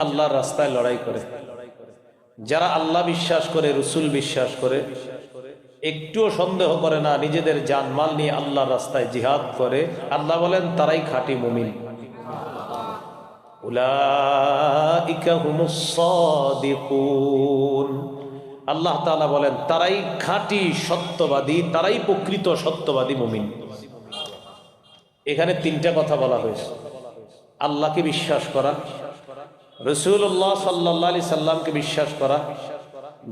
আল্লাহর রাস্তায় লড়াই করে। যারা আল্লাহ বিশ্বাস করে, রসুল বিশ্বাস করে, একটুও সন্দেহ করে না, নিজেদের জানমাল নিয়ে আল্লাহর রাস্তায় জিহাদ করে, আল্লাহ বলেন, তারাই খাঁটি মুমিন। আল্লাহ বলেন, তারাই খাঁটি সত্যবাদী, তারাই প্রকৃত সত্যবাদী মুমিন। এখানে তিনটা কথা বলা হয়েছে। আল্লাহকে বিশ্বাস করা রসুল্লাহ সাল্লাহ আলি সাল্লামকে বিশ্বাস করা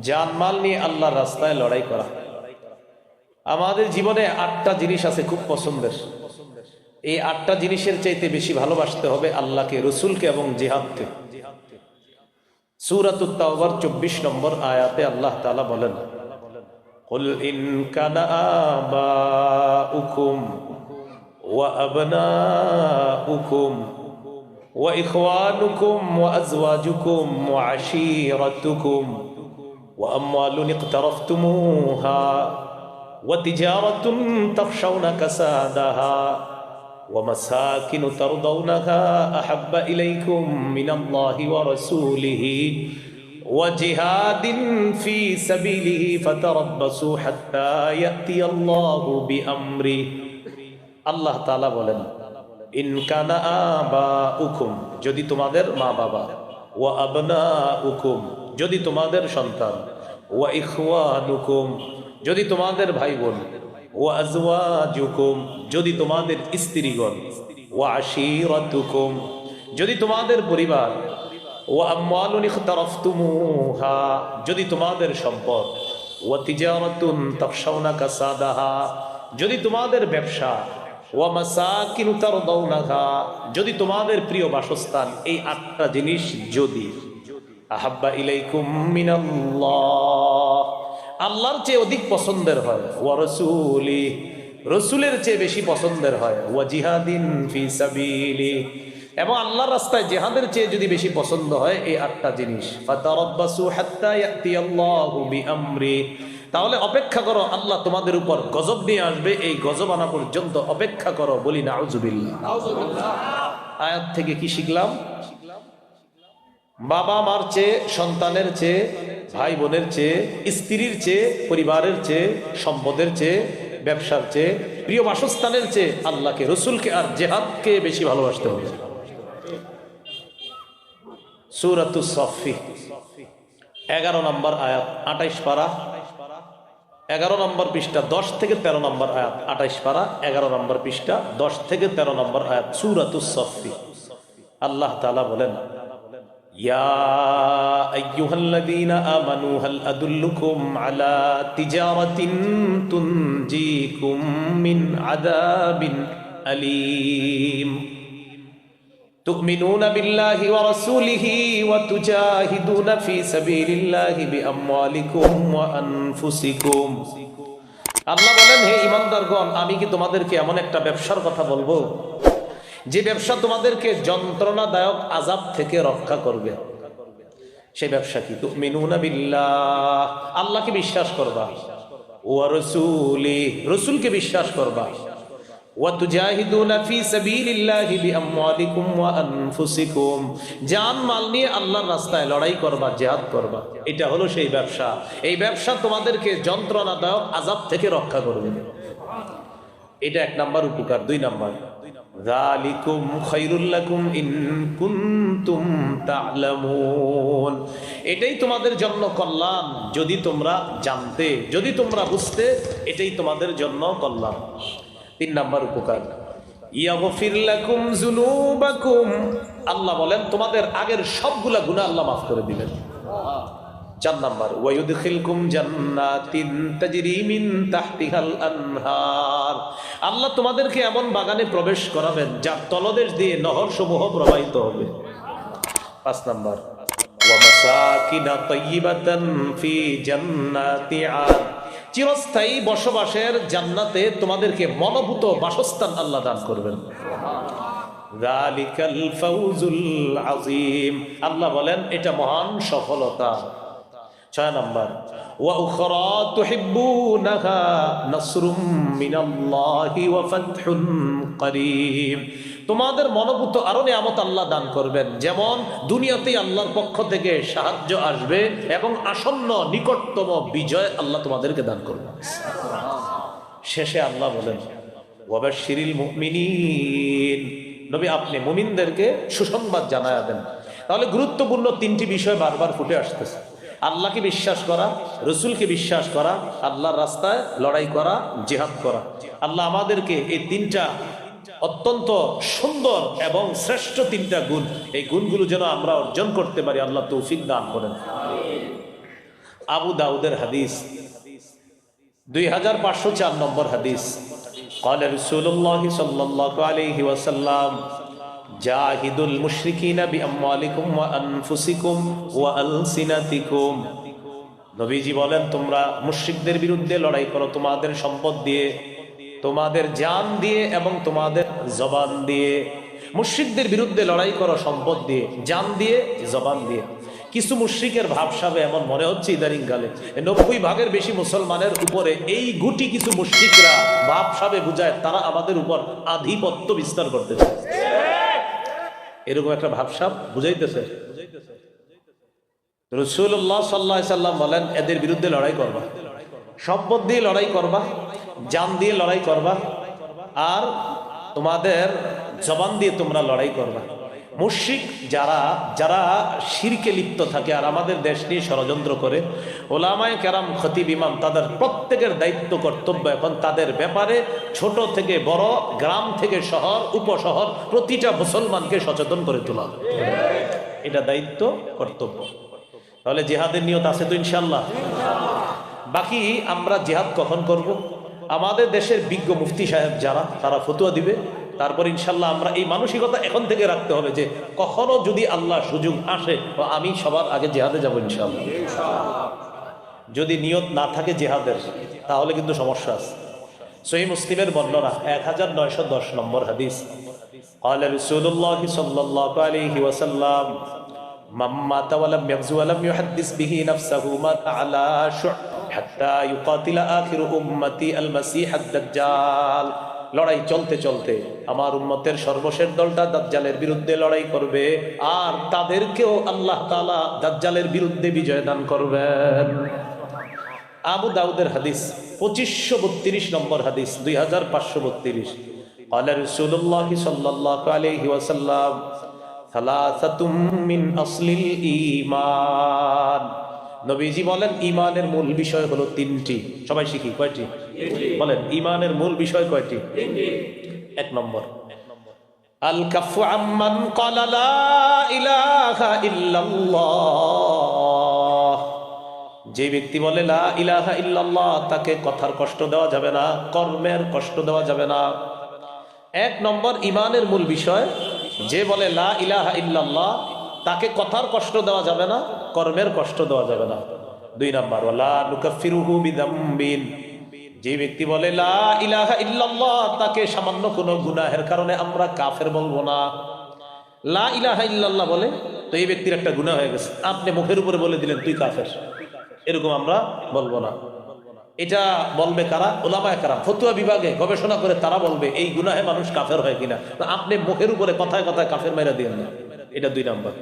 জানমাল নিয়ে আল্লাহর রাস্তায় লড়াই করা আমাদের জীবনে আটটা জিনিস আছে খুব পছন্দের এই আটটা জিনিসের চাইতে বেশি ভালোবাসতে হবে আল্লাহকে রসুলকে এবং জিহাদকে সুরাতুত্তাওবার চব্বিশ নম্বর আয়াতে আল্লাহ তালা বলেন قل إن كان آباؤكم وأبناؤكم وإخوانكم وأزواجكم وعشيرتكم وأموال اقترفتموها وتجارة تخشون كسادها ومساكن ترضونها أحب إليكم من الله ورسوله وجهاد في سبيله فتربصوا حتى يأتي الله بأمره الله تعالى বলেন ইনকানা উকুম যদি তোমাদের মা বাবা ও আবনা উকুম যদি তোমাদের সন্তান ও ইখওয়ানুকুম, যদি তোমাদের ভাই বোন ও আজওয়াজুকুম, যদি তোমাদের স্ত্রীগণ ও আশিরাতুকুম, যদি তোমাদের পরিবার ও আম্মালুন ইখতারাফতুমুহা, যদি তোমাদের সম্পদ ও তিজারাতুন তাখশাউনা কাসাদাহা যদি তোমাদের ব্যবসা যদি তোমাদের প্রিয় বাসস্থান এই আটটা জিনিস যদি আল্লাহর চেয়ে অধিক পছন্দের হয়, ওয়া রাসূলি, রসুলের চেয়ে বেশি পছন্দের হয়, ওয়া জিহাদিন এবং আল্লাহর রাস্তায় জেহাদের চেয়ে যদি বেশি পছন্দ হয় এই আটটা জিনিস। তাহলে অপেক্ষা করো আল্লাহ তোমাদের উপর গজব নিয়ে আসবে এই গজব আনা পর্যন্ত অপেক্ষা করো বলি নাউজুবিল্লাহ। আয়াত থেকে কি শিখলাম? বাবা মার চেয়ে সন্তানের চেয়ে ভাই বোনের চেয়ে স্ত্রীর চেয়ে পরিবারের চেয়ে সম্পদের চেয়ে ব্যবসার চেয়ে প্রিয় বাসস্থানের চেয়ে আল্লাহকে রসুলকে আর জেহাদকে বেশি ভালোবাসতে হবে। সুরাতু সফি এগারো নম্বর আয়াত আঠাইশ পারা। এগারো নম্বর পৃষ্ঠা দশ থেকে তেরো নম্বর আয়াত আঠাইশ পারা এগারো নম্বর পৃষ্ঠা দশ থেকে তেরো নম্বর আয়াত সুরাতু সফি আল্লাহ তালা বলেন يا أيها الذين آمنوا هل أدلكم على تجارة تنجيكم من عذاب أليم تؤمنون بالله ورسوله وتجاهدون في سبيل الله بأموالكم وأنفسكم আল্লাহ বলেন হে ইমানদারগণ আমি কি তোমাদেরকে এমন একটা ব্যবসার কথা বলবো যে ব্যবসা তোমাদেরকে যন্ত্রণাদায়ক আজাব থেকে রক্ষা করবে সেই ব্যবসা কি তুমিনুনা বিল্লাহ আল্লাহকে বিশ্বাস করবা ও রসুলি রসুলকে বিশ্বাস করবা নিয়ে আল্লাহর রাস্তায় লড়াই জেহাদ করবা। এটা হলো সেই ব্যবসা। এই ব্যবসা তোমাদেরকে যন্ত্রণাদায়ক থেকে রক্ষা করবে। এটা এক উপকার। দুই এটাই তোমাদের জন্য কল্যাণ, যদি তোমরা জানতে, যদি তোমরা বুঝতে, এটাই তোমাদের জন্য কল্যাণ। তিন নাম্বার উপকার। আল্লাহ বলেন, তোমাদের আগের সবগুলা গুনাহ আল্লাহ মাফ করে দিবেন। চার নাম্বার আল্লাহ তোমাদেরকে এমন বাগানে প্রবেশ করাবেন, যার তলদেশ দিয়ে নহর সমূহ প্রবাহিত হবে। পাঁচ নাম্বার ফি চিরস্থায়ী বসবাসের জান্নাতে তোমাদেরকে মনোভূত বাসস্থান আল্লাহ দান করবেন। আল্লাহ বলেন এটা মহান সফলতা। ছয় নম্বর ওয়া করিম। তোমাদের মনোভূত আরও নিয়ামত আল্লাহ দান করবেন। যেমন দুনিয়াতেই আল্লাহর পক্ষ থেকে সাহায্য আসবে এবং আসন্ন নিকটতম বিজয় আল্লাহ তোমাদেরকে দান করবে শেষে আল্লাহ বলেন, ওয়াবা শিরিল মুমিনিন। নবী, আপনি মুমিনদেরকে সুসংবাদ জানায় দেন। তাহলে গুরুত্বপূর্ণ তিনটি বিষয় বারবার ফুটে আসতেছে। আল্লাহকে বিশ্বাস করা, রসুলকে বিশ্বাস করা, আল্লাহর রাস্তায় লড়াই করা, জেহাদ করা। আল্লাহ আমাদেরকে এই তিনটা অত্যন্ত সুন্দর এবং শ্রেষ্ঠ তিনটা গুণ এই গুণগুলো যেন আমরা অর্জন করতে পারি আল্লাহ তৌফিক দান করেন আবু দাউদের হাদিস দুই হাজার পাঁচশো চার নম্বর হাদিস قال رسول الله صلى الله عليه وسلم جاهدوا المشركين بأموالكم وأنفسكم وألسنتكم নবীজি বলেন তোমরা মুশরিকদের বিরুদ্ধে লড়াই করো তোমাদের সম্পদ দিয়ে তোমাদের জান দিয়ে এবং তোমাদের জবান দিয়ে। মুশরিকদের বিরুদ্ধে লড়াই করো সম্পদ দিয়ে, জান দিয়ে, জবান দিয়ে। কিছু মুশ্রিকের ভাবসাবে এমন মনে হচ্ছে ইদানিং কালে। নব্বই ভাগের বেশি মুসলমানের উপরে এই গুটি কিছু মুশ্রিকরা ভাবসাবে বুঝায়, তারা আমাদের উপর আধিপত্য বিস্তার করতেছে এরকম একটা ভাবসাব বুঝাইতেছে। রসুল্লাহ সাল্লাহ সাল্লাম বলেন, এদের বিরুদ্ধে লড়াই করবা। সম্পদ দিয়ে লড়াই করবা। জান দিয়ে লড়াই করবা, আর তোমাদের জবান দিয়ে তোমরা লড়াই করবা। মুশিক যারা যারা শিরকে লিপ্ত থাকে আর আমাদের দেশ নিয়ে ষড়যন্ত্র করে, ওলামায় কেরাম, খতিব ইমাম, তাদের প্রত্যেকের দায়িত্ব, কর্তব্য এখন তাদের ব্যাপারে ছোট থেকে বড়, গ্রাম থেকে শহর, উপশহর, প্রতিটা মুসলমানকে সচেতন করে তোলা। এটা দায়িত্ব, কর্তব্য। তাহলে জেহাদের নিয়ত আছে তো ইনশাল্লাহ বাকি আমরা জেহাদ কখন করব? আমাদের দেশের বিজ্ঞ মুফতি সাহেব যারা তারা ফতুয়া দিবে তারপর ইনশাল্লাহ আমরা এই মানসিকতা এখন থেকে রাখতে হবে যে কখনো যদি আল্লাহ সুযোগ আসে তো আমি সবার আগে জেহাদে যাব ইনশাল্লাহ যদি নিয়ত না থাকে জেহাদের তাহলে কিন্তু সমস্যা আছে সহি মুসলিমের বর্ণনা এক হাজার নয়শো দশ নম্বর হাদিস قال رسول الله صلى الله عليه وسلم من مات ولم يغزو ولم يحدث به نفسه مات على شع حتى يقاتل آخر أمتي المسيح الدجال লড়াই চলতে চলতে আমার উম্মতের সর্বশেষ দলটা দাজ্জালের বিরুদ্ধে লড়াই করবে আর তাদেরকেও আল্লাহ তাআলা দাজ্জালের বিরুদ্ধে বিজয় দান করবেন আবু দাউদের হাদিস পঁচিশশো বত্রিশ নম্বর হাদিস দুই হাজার পাঁচশো বত্রিশ قال رسول الله صلى الله عليه وسلم ثلاثة من أصل الإيمان নবীজি বলেন, ইমানের মূল বিষয় হলো তিনটি। সবাই শিখি, কয়টি? বলেন, ইমানের মূল বিষয় কয়টি? এক নম্বর। ইলাহা যে ব্যক্তি বলে ইলাহা ইল্লাল্লাহ, তাকে কথার কষ্ট দেওয়া যাবে না, কর্মের কষ্ট দেওয়া যাবে না। এক নম্বর, ইমানের মূল বিষয়, যে বলে লা ইলাহা ইল্লাল্লাহ তাকে কথার কষ্ট দেওয়া যাবে না, কর্মের কষ্ট দেওয়া যাবে না। দুই নম্বর যে ব্যক্তি বলে, লা ইলাহা ইল্লাল্লাহ তাকে সামান্য কোনো গুনাহের কারণে আমরা কাফের বলব না। লা ইলাহা ইল্লাল্লাহ বলে, তো এই ব্যক্তির একটা গুনাহ হয়ে গেছে, আপনি মুখের উপরে বলে দিলেন, তুই কাফের। এরকম আমরা বলব না। এটা বলবে কারা? ওলামা কারা ফতুয়া বিভাগে গবেষণা করে তারা বলবে, এই গুনাহে মানুষ কাফের হয় কিনা? আপনি মুখের উপরে কথায় কথায় কাফের মাইরা দিয়েন না। এটা দুই নাম্বার।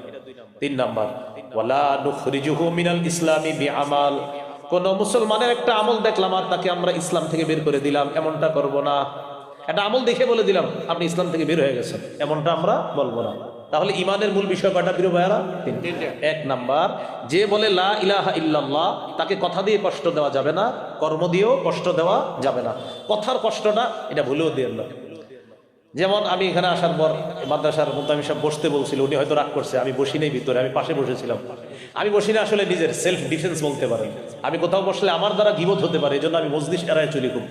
তিন নাম্বার, ওয়ালা নুখরিজুহু মিনাল ইসলামি বিআমাল। কোন মুসলমানের একটা আমল দেখলাম আর তাকে আমরা ইসলাম থেকে বের করে দিলাম, এমনটা করব না। একটা আমল দেখে বলে দিলাম, আপনি ইসলাম থেকে বের হয়ে গেছেন, এমনটা আমরা বলব না। তাহলে ইমানের মূল বিষয় কয়টা প্রিয় ভাইয়ারা? এক নাম্বার, যে বলে লা ইলাহা ইল্লাল্লাহ, তাকে কথা দিয়ে কষ্ট দেওয়া যাবে না, কর্ম দিয়েও কষ্ট দেওয়া যাবে না। কথার কষ্টটা এটা ভুলেও দিয়ে না। যেমন আমি এখানে আসার পর মাদ্রাসার মধ্যে আমি সব বসতে বলছিল, উনি হয়তো রাগ করছে, আমি বসি নেই ভিতরে, আমি পাশে বসেছিলাম। আমি বসি না আসলে নিজের সেলফ ডিফেন্স বলতে পারেন। আমি কোথাও বসলে আমার দ্বারা গিবোধ হতে পারে এই জন্য আমি মজলিস এড়ায় চলি খুব।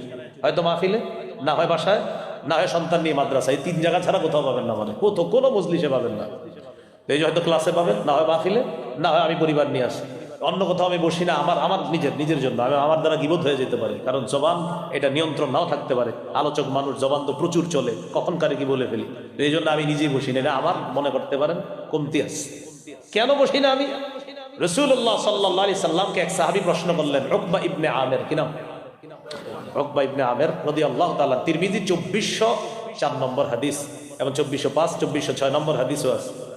হয়তো মাহফিলে, না হয় বাসায়, না হয় সন্তান নিয়ে মাদ্রাসায় তিন জায়গা ছাড়া কোথাও পাবেন না মানে কোথাও কোনো মজলিসে পাবেন না। এই যে হয়তো ক্লাসে পাবেন, না হয় মাহফিলে, না হয় আমি পরিবার নিয়ে আসি। অন্য কোথাও আমি বসি না, আমার আমার নিজের নিজের জন্য। আমি আমার দ্বারা গিবোধ হয়ে যেতে পারে। কারণ জবান, এটা নিয়ন্ত্রণ নাও থাকতে পারে। আলোচক মানুষ, জবান তো প্রচুর চলে। কখন কারে কি বলে ফেলি? এই জন্য আমি নিজেই বসি না। এটা আমার মনে করতে পারেন, কমতি আছে। কেন বসি না আমি? রসুল্লাহ সাল্লাহ আলি সাল্লামকে এক সাহাবি প্রশ্ন করলেন রকবা ইবনে আমের কি রকবা ইবনে আমের রদি আল্লাহ তাল্লাহ তিরমিজি চব্বিশশো চার নম্বর হাদিস এবং চব্বিশশো পাঁচ, চব্বিশশো ছয় নম্বর হাদিসও আছে।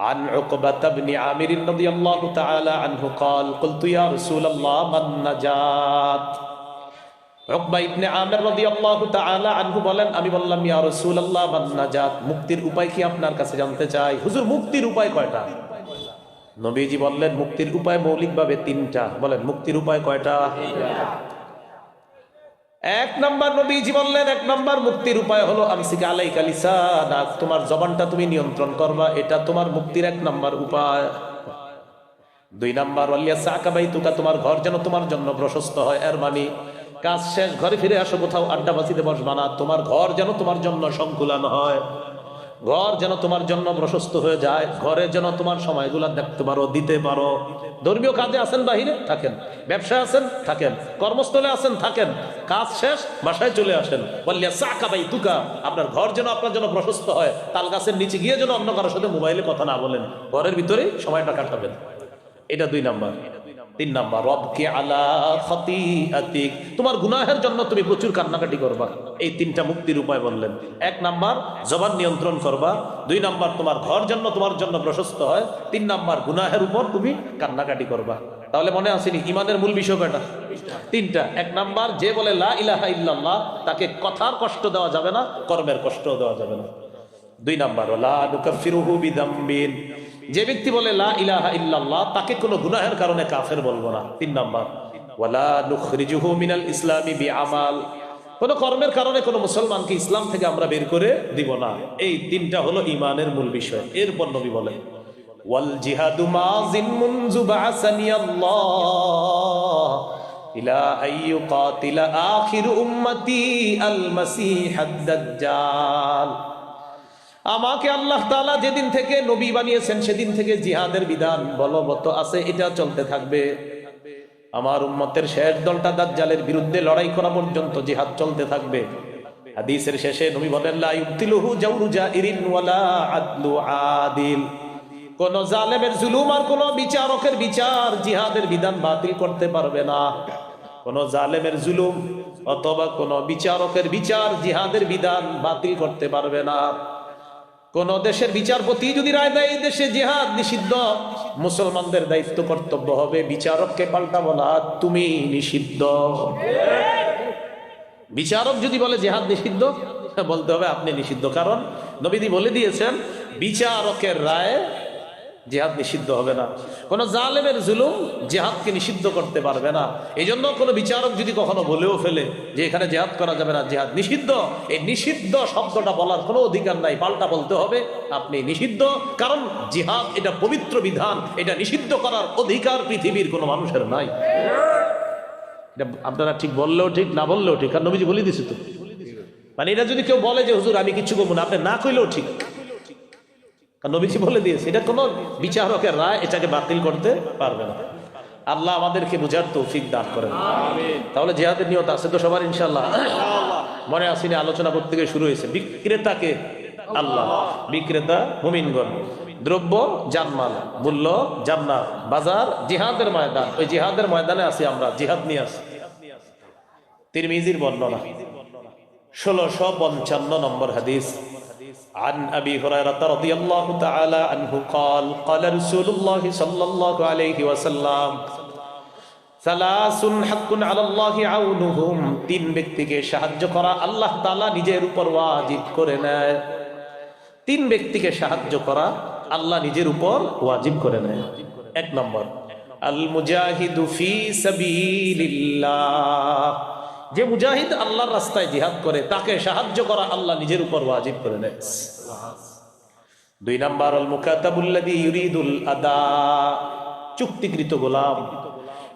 عن عقبة بن عامر رضي الله تعالى عنه قال قلت يا رسول الله ما النجاة উকবা ইবনে আমির রাদিয়াল্লাহু তাআলা আনহু বলেন আমি বললাম ইয়া রাসূলুল্লাহ মান নাজাত মুক্তির উপায় কি আপনার কাছে জানতে চাই হুজুর মুক্তির উপায় কয়টা নবীজি বললেন মুক্তির উপায় মৌলিকভাবে তিনটা বলেন মুক্তির উপায় কয়টা এক নম্বর নবীজি বললেন, এক নম্বর মুক্তির উপায় হলো আমসিকা আলাইকা না তোমার জবানটা তুমি নিয়ন্ত্রণ করবা, এটা তোমার মুক্তির এক নম্বর উপায়। দুই নাম্বার, ওয়ালিয়া সাকাবাই তুকা তোমার ঘর যেন তোমার জন্য প্রশস্ত হয়, এর মানে কাজ শেষ, ঘরে ফিরে আসো কোথাও, আড্ডা বাসিতে বসবা না, তোমার ঘর যেন তোমার জন্য সংকুলান হয়। ঘর যেন তোমার জন্য প্রশস্ত হয়ে যায়, ঘরে যেন তোমার সময়গুলো দেখতে পারো দিতে পারো। ধর্মীয় কাজে আছেন বাহিরে, থাকেন। ব্যবসায় আছেন, থাকেন। কর্মস্থলে আছেন, থাকেন। কাজ শেষ, বাসায় চলে আসেন। বাই তুকা আপনার ঘর যেন আপনার জন্য প্রশস্ত হয়, তাল গাছের নিচে গিয়ে যেন অন্য কারোর সাথে মোবাইলে কথা না বলেন। ঘরের ভিতরেই সময়টা কাটাবেন। এটা দুই নাম্বার। তিন নাম্বার রবকে আলা খতিআতিক। তোমার গুনাহের জন্য তুমি প্রচুর কান্নাকাটি করবা। এই তিনটা মুক্তির উপায় বললেন। এক নাম্বার, জবান নিয়ন্ত্রণ করবা। দুই নাম্বার, তোমার ঘর জন্য তোমার জন্য প্রশস্ত হয়। তিন নাম্বার, গুনাহের উপর তুমি কান্নাকাটি করবা। তাহলে মনে আসেনি ইমানের মূল বিষয় কয়টা? তিনটা। এক নাম্বার, যে বলে লা ইলাহা ইল্লাল্লাহ, তাকে কথার কষ্ট দেওয়া যাবে না, কর্মের কষ্ট দেওয়া যাবে না। দুই নাম্বার লা নুকাফিরুহু বিদাম্বিন যে ব্যক্তি বলে, লা ইলাহা ইল্লাল্লাহ তাকে কোনো গুনাহের কারণে কাফের বলব না। তিন নাম্বার, ওয়ালা নুখরিজুহু মিনাল ইসলামি বিআমাল কোনো কর্মের কারণে কোনো মুসলমানকে ইসলাম থেকে আমরা বের করে দিব না। এই তিনটা হলো ইমানের মূল বিষয়। এরপর নবী বলেন, ওয়াল জিহাদু মাযিন মুনযু বা'সানি আল্লাহ ইলা আইয়ু কাতিলা আখির উম্মতি আল মাসিহ দাজ্জাল আমাকে আল্লাহ তাআলা যেদিন থেকে নবী বানিয়েছেন, সেদিন থেকে জিহাদের বিধান বলবৎ আছে, এটা চলতে থাকবে। আমার উম্মতের শেষ দলটা দাজ্জালের বিরুদ্ধে লড়াই করা পর্যন্ত জিহাদ চলতে থাকবে। হাদিসের শেষে নবী বলেন কোন জালেমের জুলুম আর কোন বিচারকের বিচার জিহাদের বিধান বাতিল করতে পারবে না। কোন জালেমের জুলুম অথবা কোন বিচারকের বিচার জিহাদের বিধান বাতিল করতে পারবে না। কোন দেশের বিচারপতি যদি রায় দেয় দেশে জেহাদ নিষিদ্ধ। মুসলমানদের দায়িত্ব কর্তব্য হবে, বিচারককে পাল্টা বলা তুমি নিষিদ্ধ। বিচারক যদি বলে জেহাদ নিষিদ্ধ, বলতে হবে আপনি নিষিদ্ধ। কারণ নবীদি বলে দিয়েছেন, বিচারকের রায় জেহাদ নিষিদ্ধ হবে না। কোনো জালেমের জুলুম জেহাদকে নিষিদ্ধ করতে পারবে না। এই জন্য কোনো বিচারক যদি কখনো বলেও ফেলে যে এখানে জেহাদ করা যাবে না, জেহাদ নিষিদ্ধ, এই নিষিদ্ধ শব্দটা বলার কোনো অধিকার নাই, পাল্টা বলতে হবে, আপনি নিষিদ্ধ, কারণ জিহাদ এটা পবিত্র বিধান, এটা নিষিদ্ধ করার অধিকার পৃথিবীর কোনো মানুষের নাই। এটা আপনারা ঠিক বললেও ঠিক, না বললেও ঠিক কারণ নবীজি বলে দিছে তো। মানে এটা যদি কেউ বলে যে, হুজুর, আমি কিছু করব না, আপনি না কইলেও ঠিক। কারণ নবীজি বলে দিয়েছে এটা কোনো বিচারকের রায় এটাকে বাতিল করতে পারবে না। আল্লাহ আমাদেরকে বুঝার তৌফিক দান করেন। তাহলে জেহাদের নিয়ত আছে তো সবার ইনশাল্লাহ মনে আসিনি আলোচনা করতে গিয়ে শুরু হয়েছে। বিক্রেতাকে আল্লাহ বিক্রেতা মুমিনগণ দ্রব্য জানমাল মূল্য জান্নাত বাজার জিহাদের ময়দান ওই জিহাদের ময়দানে আছি আমরা জিহাদ নিয়ে আসি তিরমিজির বর্ণনা ষোলোশো পঞ্চান্ন নম্বর হাদিস। عن أبي هريرة رضي الله تعالى عنه قال قال رسول الله صلى الله عليه وسلم ثلاث حق على الله عونهم তিন ব্যক্তিকে সাহায্য করা আল্লাহ তাআলা নিজের উপর ওয়াজিব করে নেয় তিন ব্যক্তিকে সাহায্য করা আল্লাহ নিজের উপর ওয়াজিব করে নেয় এক নম্বর আল মুজাহিদু ফি সাবিলিল্লাহ যে মুজাহিদ আল্লাহর রাস্তায় জিহাদ করে, তাকে সাহায্য করা আল্লাহ নিজের উপর ওয়াজিব করে দুই নাম্বার আল মুকাতাবুল্লাযী ইউরিদুল আদা। চুক্তিকৃত গোলাম।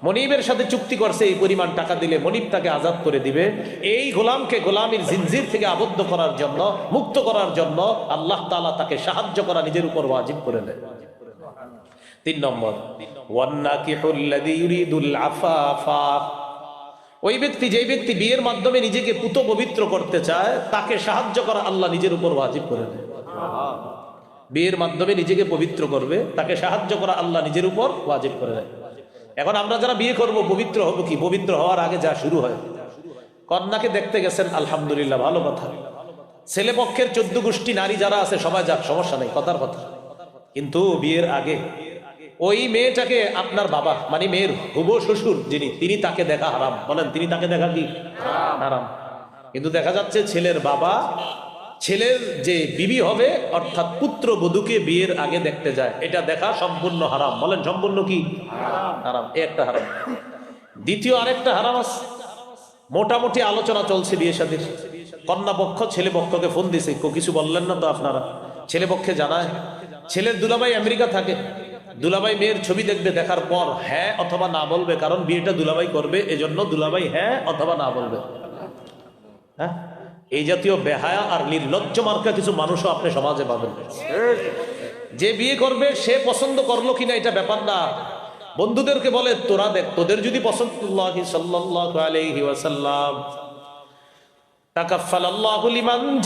মনিবের সাথে চুক্তি করছে, এই পরিমাণ টাকা দিলে মনিব তাকে আজাদ করে দিবে। এই গোলামকে গোলামীর জিনজির থেকে আবদ্ধ করার জন্য, মুক্ত করার জন্য আল্লাহ তালা তাকে সাহায্য করা নিজের উপর ওয়াজিব করে নেয়। তিন নম্বর, ওয়ান্নাকিহুল্লাযী ইউরিদুল আফাফা। ওই ব্যক্তি যেই ব্যক্তি বিয়ের মাধ্যমে নিজেকে পুত পবিত্র করতে চায়, তাকে সাহায্য করা আল্লাহ নিজের উপর ওয়াজিব করে দেয়। বিয়ের মাধ্যমে নিজেকে পবিত্র করবে, তাকে সাহায্য করা আল্লাহ নিজের উপর ওয়াজিব করে দেয়। এখন আমরা যারা বিয়ে করব, পবিত্র হব কি? পবিত্র হওয়ার আগে যা শুরু হয়। কন্যাকে দেখতে গেছেন, আলহামদুলিল্লাহ, ভালো কথা। ছেলে পক্ষের চোদ্দ গোষ্ঠী নারী যারা আছে, সবাই যাক, সমস্যা নেই, কথার কথা। কিন্তু বিয়ের আগে ওই মেয়েটাকে আপনার বাবা মানে মেয়ের হুব শ্বশুর যিনি তিনি তাকে দেখা হারাম। বলেন তিনি তাকে দেখা কি? হারাম। কিন্তু দেখা যাচ্ছে ছেলের বাবা ছেলের যে বিবি হবে অর্থাৎ পুত্র বধূকে বিয়ের আগে দেখতে যায়। এটা দেখা সম্পূর্ণ হারাম। বলেন সম্পূর্ণ কি? হারাম। এ একটা হারাম। দ্বিতীয় আরেকটা হারাম আছে। মোটামুটি আলোচনা চলছে বিয়ে শাদীর। কন্যা পক্ষ ছেলে পক্ষকে ফোন দিছে। কিছু বললেন না তো আপনারা? ছেলে পক্ষে জানায়। ছেলের দুলাভাই আমেরিকা থাকে। দুলাভাই মেয়ের ছবি দেখবে, দেখার পর হ্যাঁ অথবা না বলবে, কারণ বিয়েটা দুলাভাই করবে, এজন্য দুলাভাই হ্যাঁ অথবা না বলবে। হ্যাঁ? এই জাতীয় বেহায়া আর নির্লজ্জ মার্কা কিছু মানুষও আপনি সমাজে পাবেন। যে বিয়ে করবে, সে পছন্দ করল কিনা এটা ব্যাপার না। বন্ধুদেরকে বলে, তোরা দেখ, তোদের যদি পছন্দ লিমান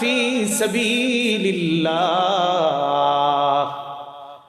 ফি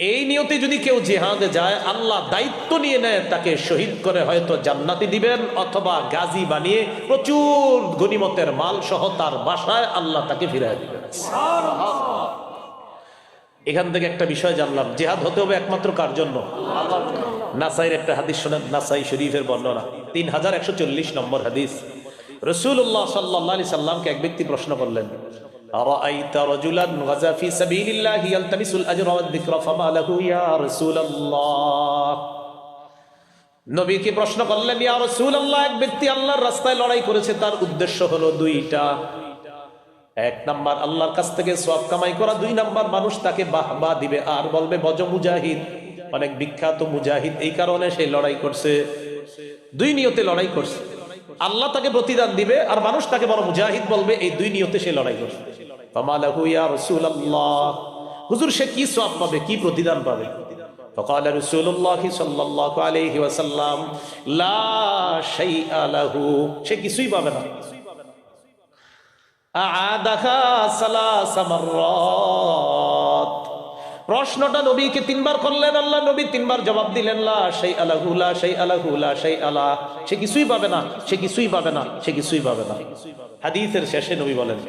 এই নিয়তে যদি কেউ জেহাদে যায়, আল্লাহ দায়িত্ব নিয়ে নেয়, তাকে শহীদ করে হয়তো জান্নাতি দিবেন, অথবা গাজী বানিয়ে প্রচুর গনিমতের মাল সহ তার বাসায় আল্লাহ তাকে ফিরাই দিবেন। এখান থেকে একটা বিষয় জানলাম, জেহাদ হতে হবে একমাত্র কার জন্য? নাসাইয়ের একটা হাদিস শোনেন, নাসাই শরীফের বর্ণনা। তিন হাজার একশো চল্লিশ নম্বর হাদিস। রসুল্লাহ সাল্লাহ আলি সাল্লামকে এক ব্যক্তি প্রশ্ন করলেন أرأيت رجلا غزا في سبيل الله يلتمس الأجر والذكر فما له يا رسول الله নবীকে প্রশ্ন করলেন ইয়া রাসূলুল্লাহ এক ব্যক্তি আল্লাহর রাস্তায় লড়াই করেছে তার উদ্দেশ্য হলো দুইটা এক নাম্বার আল্লাহর কাছ থেকে সব কামাই করা দুই নাম্বার মানুষ তাকে বাহবা দিবে আর বলবে বজ মুজাহিদ অনেক বিখ্যাত মুজাহিদ এই কারণে সে লড়াই করছে দুই নিয়তে লড়াই করছে আল্লাহ তাকে প্রতিদান দিবে আর মানুষ তাকে বড় মুজাহিদ বলবে এই দুই নিয়তে সে লড়াই করছে ফামালাহু ইয়া রাসূলুল্লাহ হুজুর সে কি সওয়াব পাবে কি প্রতিদান পাবে فقال رسول الله صلى الله عليه وسلم لا شيء له সে কিছুই পাবে না আদাহা সালাসা মাররাত প্রশ্নটা নবীকে তিনবার করলেন আল্লাহ নবী তিনবার জবাব দিলেন লা সেই আলাহুলা সেই আলাহুলা সেই আলা সে কিছুই পাবে না সে কিছুই পাবে না সে কিছুই পাবে না হাদিসের শেষে নবী বলেন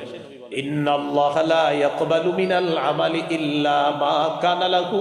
ইন্নাল্লাহ লা ইয়াকবালু মিনাল আমালি ইল্লা মা কানা লাহু